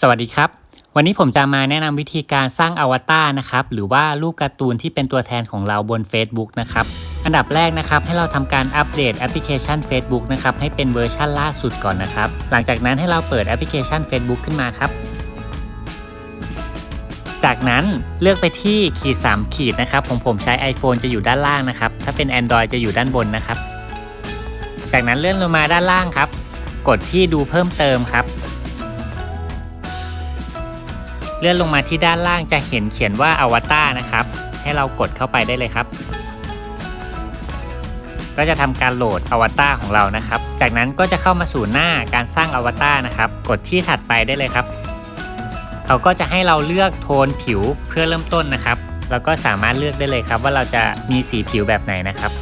สวัสดีครับ วันนี้ผมจะมาแนะนำวิธีการสร้างอวตารนะครับ หรือว่ารูปการ์ตูนที่เป็นตัวแทนของเราบน Facebook นะครับ อันดับแรกนะครับ ให้เราทำการอัปเดตแอปพลิเคชัน Facebook นะครับให้เป็นเวอร์ชันล่าสุดก่อนนะครับ หลังจากนั้นให้เราเปิดแอปพลิเคชัน Facebook ขึ้นมาครับ จากนั้นเลือกไปที่ขีด 3 ขีดนะครับของผมใช้ iPhone จะอยู่ด้านล่างนะครับ ถ้าเป็น Android จะอยู่ด้านบนนะครับ จากนั้นเลื่อนลงมาด้านล่างครับ กดที่ดูเพิ่มเติมครับ เลื่อนลงมาที่ด้านล่างจะเห็นเขียนว่าอวตารนะครับ ให้เรากดเข้าไปได้เลยครับ ก็จะทำการโหลดอวตารของเรานะครับ จากนั้นก็จะเข้ามาสู่หน้าการสร้างอวตารนะครับ กดที่ถัดไปได้เลยครับ เขาก็จะให้เราเลือกโทนผิวเพื่อเริ่มต้นนะครับแล้วก็สามารถเลือกได้เลยครับ ว่าเราจะมีสีผิวแบบไหนนะครับ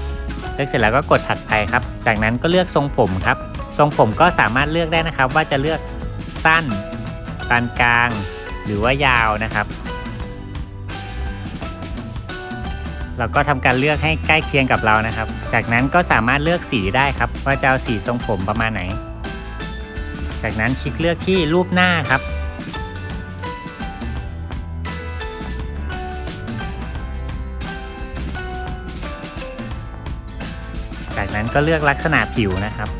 เลือกเสร็จแล้วก็กดถัดไปครับ จากนั้นก็เลือกทรงผมครับ ทรงผมก็สามารถเลือกได้นะครับ ว่าจะเลือกสั้น ปานกลาง หรือว่ายาวนะครับ เราก็ทำการเลือกให้ใกล้เคียงกับเรานะครับ จากนั้นก็สามารถเลือกสีได้ครับว่าจะเอาสีทรงผมประมาณไหน จากนั้นคลิกเลือกที่รูปหน้าครับจากนั้นก็เลือกลักษณะผิวนะครับ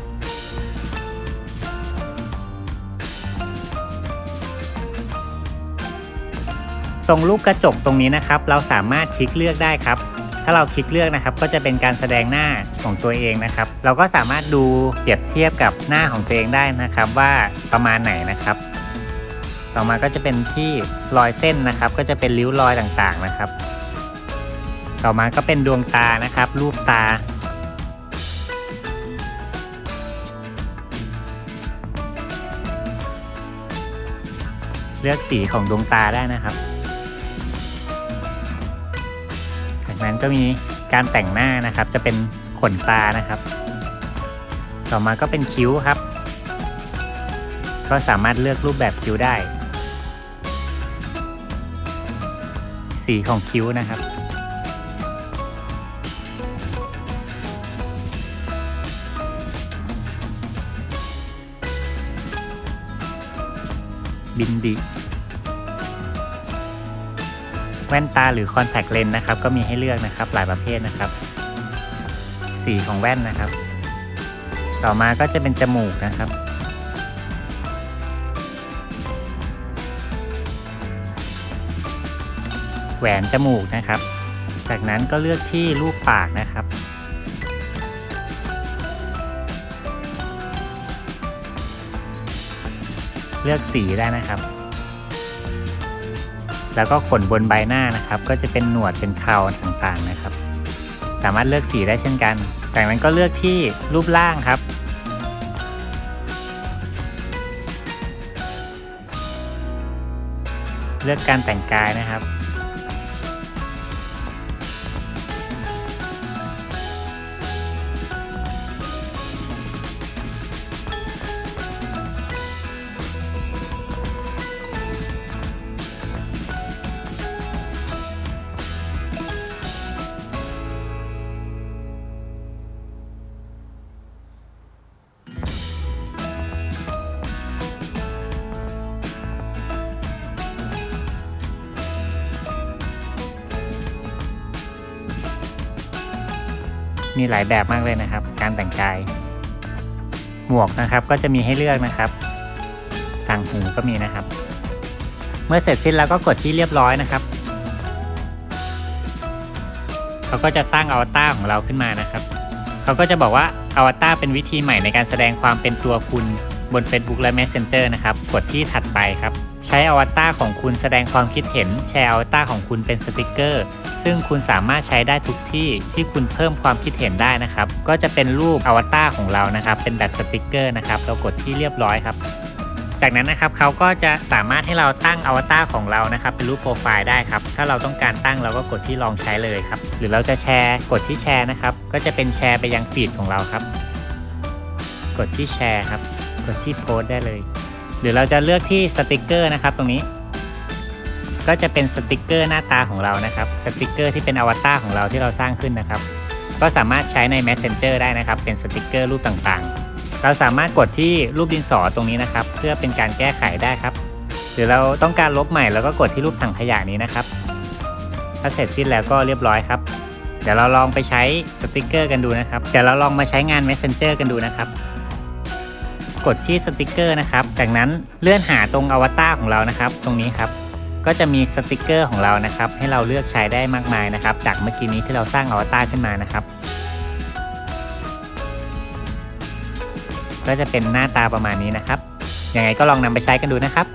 รงรูปกระจกตรงนี้นะครับ เราสามารถคลิกเลือกได้ครับ ถ้าเราคลิกเลือกนะครับ ก็จะเป็นการแสดงหน้าของตัวเองนะครับ เราก็สามารถดูเปรียบเทียบกับหน้าของตัวเองได้นะครับ ว่าประมาณไหนนะครับ ต่อมาก็จะเป็นที่รอยเส้นนะครับ ก็จะเป็นริ้วรอยต่างๆนะครับ ต่อมาก็เป็นดวงตานะครับ รูปตาเลือกสีของดวงตาได้นะครับากนั้นก็มีการแต่งหน้านะครับ จะเป็นขนตานะครับ ต่อมาก็เป็นคิ้วครับ ก็สามารถเลือกรูปแบบคิ้วได้ สีของคิ้วนะครับ บินดิ แว่นตาหรือคอนแทคเลนส์นะครับก็มีให้เลือกนะครับหลายประเภทนะครับ สีของแว่นนะครับ ต่อมาก็จะเป็นจมูกนะครับ แหวนจมูกนะครับ จากนั้นก็เลือกที่รูปปากนะครับเลือกสีได้นะครับ แล้วก็ขนบนใบหน้านะครับ ก็จะเป็นหนวดเป็นเคราต่างๆนะครับ สามารถเลือกสีได้เช่นกัน จากนั้นก็เลือกที่รูปร่างครับ เลือกการแต่งกายนะครับ มีหลายแบบมากเลยนะครับ การแต่งกาย หมวกนะครับก็จะมีให้เลือกนะครับต่างหูก็มีนะครับ เมื่อเสร็จสิ้นแล้วก็กดที่เรียบร้อยนะครับเขาก็จะสร้างอวตารของเราขึ้นมานะครับเขาก็จะบอกว่าอวตารเป็นวิธีใหม่ในการแสดงความเป็นตัวคุณ บน Facebook และ Messenger นะครับ กดที่ถัดไปครับ ใช้อวตารของคุณแสดงความคิดเห็น แชร์อวตารของคุณเป็นสติกเกอร์ ซึ่งคุณสามารถใช้ได้ทุกที่ที่คุณเพิ่มความคิดเห็นได้นะครับ ก็จะเป็นรูปอวตารของเรานะครับ เป็นแบบสติกเกอร์นะครับ เรากดที่เรียบร้อยครับจากนั้นนะครับเขาก็จะสามารถให้เราตั้งอวตารของเรานะครับ เป็นรูปโปรไฟล์ได้ครับ ถ้าเราต้องการตั้งเราก็กดที่ลองใช้เลยครับ หรือเราจะแชร์กดที่แชร์นะครับ ก็จะเป็นแชร์ไปยังฟีดของเราครับ กดที่แชร์ครับ กดที่โพสต์ได้เลย หรือเราจะเลือกที่สติกเกอร์นะครับตรงนี้ ก็จะเป็นสติกเกอร์หน้าตาของเรานะครับสติกเกอร์ที่เป็นอวตารของเราที่เราสร้างขึ้นนะครับ ก็สามารถใช้ใน Messenger ได้นะครับ เป็นสติกเกอร์รูปต่างๆ เราสามารถกดที่รูปดินสอตรงนี้นะครับ เพื่อเป็นการแก้ไขได้ครับ หรือเราต้องการลบใหม่แล้วก็กดที่รูปถังขยะนี้นะครับถ้าเสร็จสิ้นแล้วก็เรียบร้อยครับเดี๋ยวเราลองไปใช้สติกเกอร์กันดูนะครับ เดี๋ยวเราลองมาใช้งาน Messenger กันดูนะครับ กดที่สติกเกอร์นะครับ จากนั้นเลื่อนหาตรงอวตารของเรานะครับ ตรงนี้ครับ ก็จะมีสติกเกอร์ของเรานะครับ ให้เราเลือกใช้ได้มากมายนะครับ จากเมื่อกี้นี้ที่เราสร้างอวตารขึ้นมานะครับ ก็จะเป็นหน้าตาประมาณนี้นะครับ ยังไงก็ลองนำไปใช้กันดูนะครับ